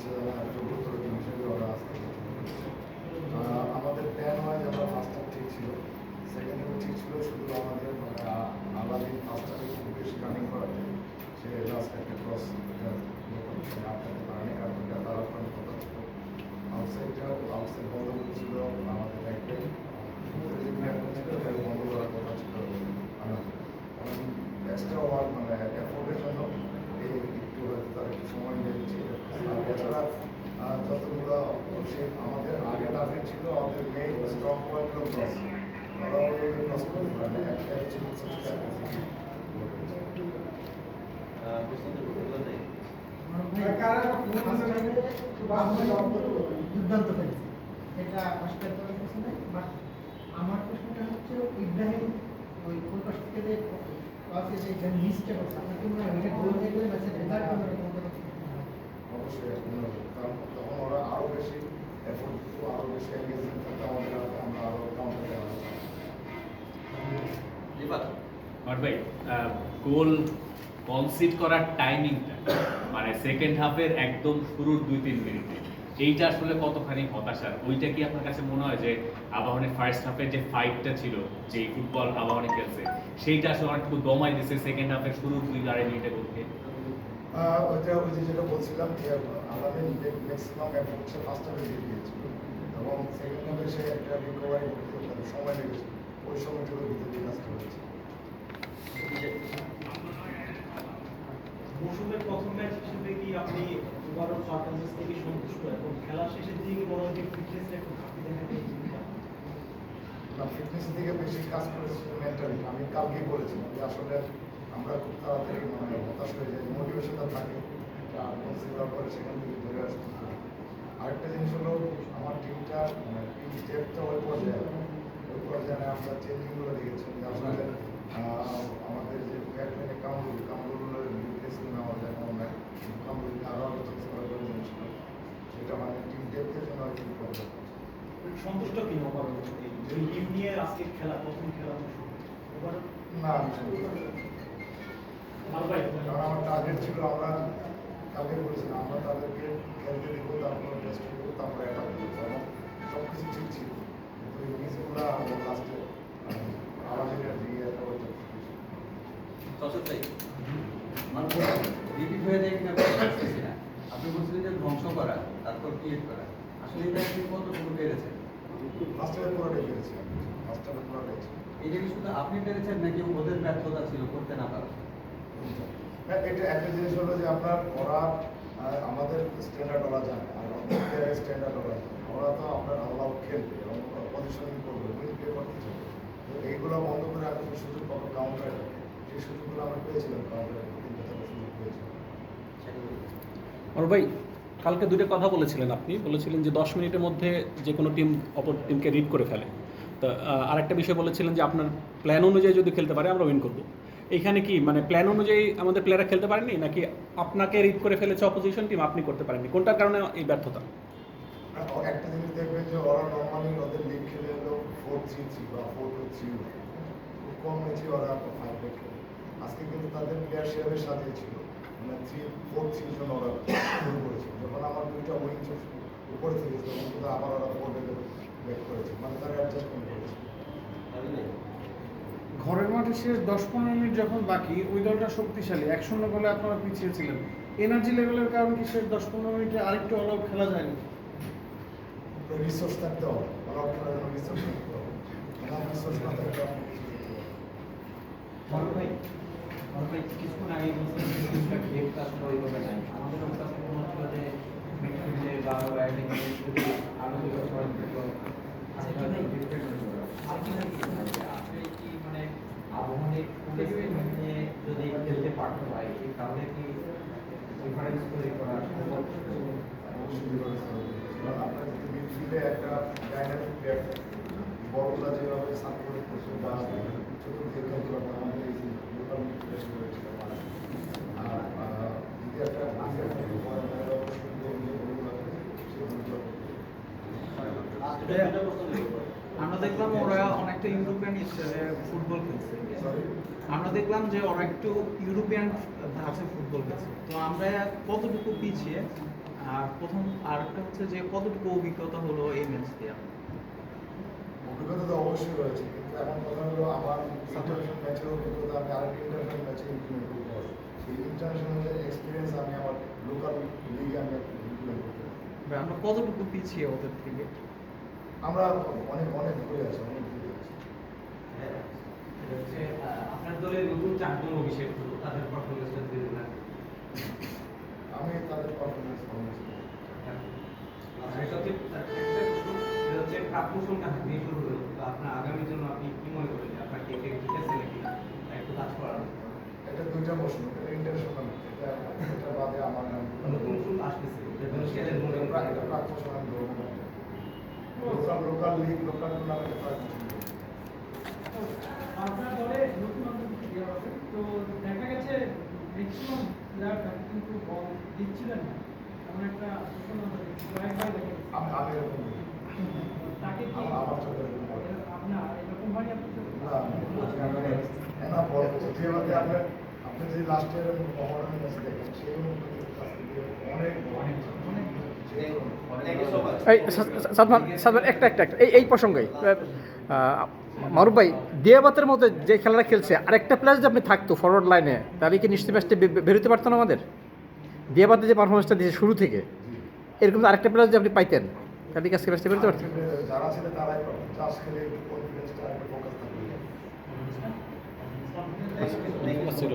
হিসেবে ওরা আসতে আমাদের প্ল্যান হয় আমরা ফার্স্ট ঠিক ছিল। সেকেন্ড ঠিক ছিল শুধু আমাদের মানে আলাদিন ফার্স্ট খুব রানিং করাতে সে লাস্ট একটা ক্রস আটকাতে পারেনি কারণ এটা তার কোনো কথা ছিল আউটসাইডটা আউটসাইড বন্ধ ছিল আমাদের একটাই বন্ধ করার কথা ছিল এক্সট্রা ওয়ার্ক মানে এফোর্টের জন্য এই একটু হয়তো তার একটু সময় নিয়েছে আর এছাড়া আহ, যতগুলো সে আমাদের আগে আমার প্রশ্নটা হচ্ছে ইব্রাহিম ওই পাশ থেকে যে ক্লাসে যে যে মিসটা অবশ্যই তখন ওরা আরও বেশি এফোর্ট দিত আরও বেশি এঙ্গেজমেন্ট থাকতো আমাদের হাতে আমরা আরও কাউন্টার দেওয়া বাট ভাই গোল কনসিড করার টাইমিংটা মানে সেকেন্ড হাফের একদম শুরুর দুই তিন মিনিটে এইটা আসলে কতখানি হতাশার? ওইটা কি আপনার কাছে মনে হয় যে আবাহনের ফার্স্ট হাফের যে ফাইটটা ছিল যে ফুটবল আবাহনে খেলছে সেইটা আসলে অনেকটুকু দমাই দিছে সেকেন্ড হাফের শুরুর দুই আড়াই মিনিটে করতে ওইটা ওই যে যেটা বলছিলাম যে আমাদের ম্যাক্সিমাম ফার্স্ট হাফে দিয়ে দিয়েছিল এবং হাফে সে একটা রিকভারি করতে তাদের সময় লেগেছে। ওই সময়টুকু ভিতরে দিয়ে কাজটা হয়েছে। মৌসুমের প্রথম ম্যাচ হিসেবে কি আপনি ওভারঅল পারফরমেন্স থেকে সন্তুষ্ট? এবং খেলা শেষের দিকে বড় যে ফিটনেসটা একটু ঘাটতি দেখা না ফিটনেসের দিকে বেশি কাজ করেছি মেন্টালি আমি কালকেই বলেছিলাম যে আসলে আমরা খুব তাড়াতাড়ি মানে হতাশ হয়ে যাই। মোটিভেশনটা থাকে। আর কনসিডার করে সেখান থেকে ধরে আসতে। আরেকটা জিনিস হলো আমার টিমটা টিম স্টেপটা ওই পর্যায়ে ওই পর্যায়ে আমরা চেঞ্জিংগুলো দেখেছি যে আসলে আহ, আমাদের যে ব্যাটম্যানে কামরুল কামরুলের রিপ্লেসমেন্ট নেওয়া যায় না কামরুল আরও আগে চেঞ্জ করার প্রয়োজন ছিল সেটা মানে টিম ডেপথের জন্য আর কি সন্তুষ্ট কি ওভারঅল এই টিম নিয়ে আজকে খেলা প্রথম খেলা না আমার টার্গেট ছিল আমরা কালকে বলেছিলাম আমরা তাদেরকে চশত ভাই মানে রিপিট হয়ে যায় কিনা বুঝতেছি না। আপনি বলছিলেন যে ধ্বংস করা তারপর ক্রিয়েট করা। আসলে এটা আপনি কতটুকু পেরেছেন? ফার্স্টে পুরোটাই পেরেছি ফার্স্টে পুরোটাই এটা কি শুধু আপনি পেরেছেন নাকি ওদের ব্যর্থতা ছিল? করতে না পারা। হ্যাঁ, এটা একটা জিনিস হলো যে আপনার ওরা আমাদের স্ট্যান্ডার্ড ওরা জানে। আর প্লেয়ারের স্ট্যান্ডার্ড ওরা ওরা তো আপনার আল্লাহ খেলবে এবং পজিশনিং করবে উইন প্লে করতে তো এইগুলো বন্ধ করে যে সুযোগ পাবো কাউন্টার সুযোগগুলো আমরা পেয়েছিলাম। আর ভাই কালকে দুটো কথা বলেছিলেন আপনি। বলেছিলেন যে দশ মিনিটের মধ্যে যে কোনো টিম অপর টিমকে রিড করে ফেলে। তা আরেকটা বিষয় বলেছিলেন যে আপনার প্ল্যান অনুযায়ী যদি খেলতে পারে আমরা উইন করব। এইখানে কি মানে প্ল্যান অনুযায়ী আমাদের প্লেয়াররা খেলতে পারেনি নাকি আপনাকে রিড করে ফেলেছে অপোজিশন টিম আপনি করতে পারেননি? কোনটার কারণে এই ব্যর্থতা? একটা জিনিস দেখবেন যে ওরা নর্মালি ওদের লিগ খেলে হলো ফোর থ্রি থ্রি বা ফোর টু থ্রি কম ম্যাচে ওরা ফাইভ ব্যাক খেলে। আজকে কিন্তু তাদের প্লেয়ার সেভাবে সাজিয়েছিল মানে থ্রি ফোর থ্রির জন্য ওরা শুরু করেছিল। যখন আমার দুইটা উইংস উপরে থেকে তখন কিন্তু আবার ওরা ফোর ব্যাকে ব্যাক করেছে। মানে তারা অ্যাডজাস্টমেন্ট করেছে। ঘরের মাঠে শেষ দশ পনেরো মিনিট যখন বাকি ওই দলটা শক্তিশালী। এক শূন্য গোলে আপনারা পিছিয়ে ছিলেন এনার্জি লেভেলের কারণে কি শেষ দশ পনেরো মিনিটে আরেকটু অল আউট খেলা যায়নি? রিসোর্স থাকতে হবে। ওরা খেলার জন্য রিসোর্স থাকতে হবে। রিসোর্স না থাকলে আপনি কিছু করতে পারবেন না। বড় ভাই বড় ভাই কিছুক্ষণ আগে বলছিলেন ডেপটা আসলে ওইভাবে নাই আমাদের কাছে মনে হচ্ছিল যে মিডফিল্ডে বা রাইটিং যদি আরও দুটো ছয় নিয়ে যদি খেলতে পারতো ভাই কারণে কি ডিফারেন্স তৈরি করা সম্ভব? একটা ডাইনামিক থাকে, যেভাবে সাপোর্ট করছে বা চতুর্থ খেলতে আমাদের এই লোকাল মিডফিল্ডে করেছিল আর আহ, দ্বিতীয় একটা দ্বিতীয় একটা ফরেনার অবশ্যই যে ভুলগুলো আছে, সেই ভুলগুলো করতে হবে। আমরা দেখলাম ওরা অনেকটা ইউরোপিয়ান ফুটবল খেলছে। আমরা দেখলাম যে ওরা একটু ইউরোপিয়ান ফুটবল খেলছে। তো আমরা কতটুকু পিছিয়ে আর প্রথম আর একটা হচ্ছে যে কতটুকু অভিজ্ঞতা হলো এই ম্যাচ দিয়ে? অভিজ্ঞতা তো অবশ্যই রয়েছে। কিন্তু কথা হলো আমার ইন্টারন্যাশনাল ম্যাচের অভিজ্ঞতা আমি আরেকটা ইন্টারন্যাশনাল ম্যাচে ইমপ্লিমেন্ট করতে পারব সেই ইন্টারন্যাশনাল এক্সপিরিয়েন্স আমি আমার লোকাল লিগে আমি ইমপ্লিমেন্ট করতে পারব আমরা কতটুকু পিছিয়ে ওদের থেকে? আমরা অনেক অনেক ঘুরে আছি অনেক ঘুরে আছি হচ্ছে আপনার দলের নতুন চারজন অভিষেক তাদের পারফরমেন্সটা আমি তাদের পারফরমেন্স ভালো আর এটা হচ্ছে হাত দিয়ে শুরু হলো তো আপনার আগামীর জন্য আপনি কি মনে করেন আপনার কি এটা নাকি? একটু কাজ করার এটা দুইটা প্রশ্ন এটা ইন্টারন্যাশনাল এটা এটা বাদে আমার নতুন আসতেছে এটা এটা না লোকাল লিগ লোকাল টুর্নামেন্টে বছর আপনার দলে নতুন নতুন প্লেয়ার আছে তো দেখা গেছে ম্যাক্সিমাম প্লেয়ারটা কিন্তু বল দিচ্ছিলেন না। এমন একটা ঘটনা কয়েকবার দেখেছি। আমি এরকম তাকে আমার আমার চোখে এরকম হয়। আপনার হয়নি আপনার চোখে? না, আপনার আপনি যে লাস্ট ইয়ারের ম্যাচ দেখেন সেই অনেক অনেক অনেক এই সাদমান সাদমান একটা একটা একটা, এই এই প্রসঙ্গে মারুফ ভাই, দিয়াবাতের মধ্যে যে খেলাটা খেলছে, আরেকটা প্লেয়ার যদি আপনি থাকতো ফরওয়ার্ড লাইনে তাহলে কি নিশ্চিত ম্যাচটা বেরোতে পারতো না আমাদের? দিয়াবাতে যে পারফরমেন্সটা দিয়েছে শুরু থেকে, এরকম আরেকটা প্লেয়ার যদি আপনি পাইতেন, তাহলে কি আজকে ম্যাচটা বেরোতে পারতেন ছিল